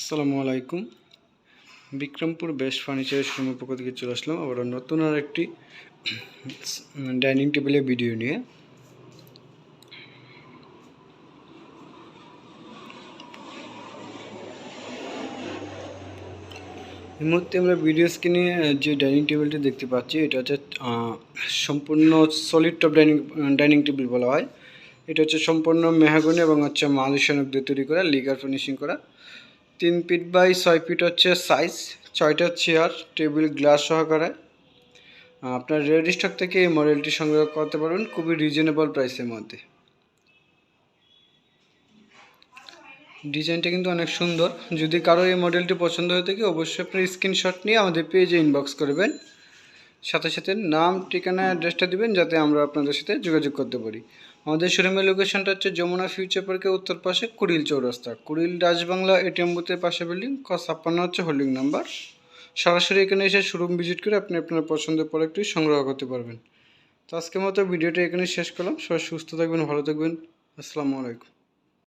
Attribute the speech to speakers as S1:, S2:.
S1: আসসালামু আলাইকুম। বিক্রমপুর বেস্ট ফার্নিচারের শোরুমের পক্ষ থেকে চলে আসলাম। আবার নতুন আর একটি ডাইনিং টেবিলের ভিডিও নিয়ে। এই মুহূর্তে আমরা ভিডিও স্ক্রিনে যে ডাইনিং টেবিলটি দেখতে পাচ্ছি, এটা হচ্ছে সম্পূর্ণ solid top dining dining table বলা হয়। এটা হচ্ছে সম্পূর্ণ মেহাগনি এবং হচ্ছে মালয়েশিয়ান দিয়ে তৈরি করা লিগার ফিনিশিং করা। তিন ফিট বাই ছয় ফিট হচ্ছে সাইজ ছয়টা চেয়ার টেবিল গ্লাস সহকারে। আপনার রেড স্টক থেকে এই মডেলটি সংগ্রহ করতে পারবেন খুবই রিজনেবল প্রাইসের মধ্যে। ডিজাইনটা কিন্তু অনেক সুন্দর। যদি কারও এই মডেলটি পছন্দ হয়ে থাকে, অবশ্যই আপনার স্ক্রিনশট নিয়ে আমাদের পেজে ইনবক্স করবেন সাথে সাথে নাম, ঠিকানা অ্যাড্রেসটা দিবেন যাতে আমরা আপনাদের সাথে যোগাযোগ করতে পারি। আমাদের শোরুমের লোকেশনটা হচ্ছে যমুনা ফিউচার পার্কের উত্তর পাশে কুড়িল চৌরাস্তা। কুড়িল রাজবাংলা এটিএম বুথের পাশে বিল্ডিং ক ছাপ্পান্ন হচ্ছে হোল্ডিং নাম্বার সরাসরি এখানে এসে শোরুম ভিজিট করে আপনি আপনার পছন্দের প্রোডাক্টটি সংগ্রহ করতে পারবেন। তো আজকের মতো ভিডিওটা এখানে শেষ করলাম। সবাই সুস্থ থাকবেন, ভালো থাকবেন। আসসালামু আলাইকুম।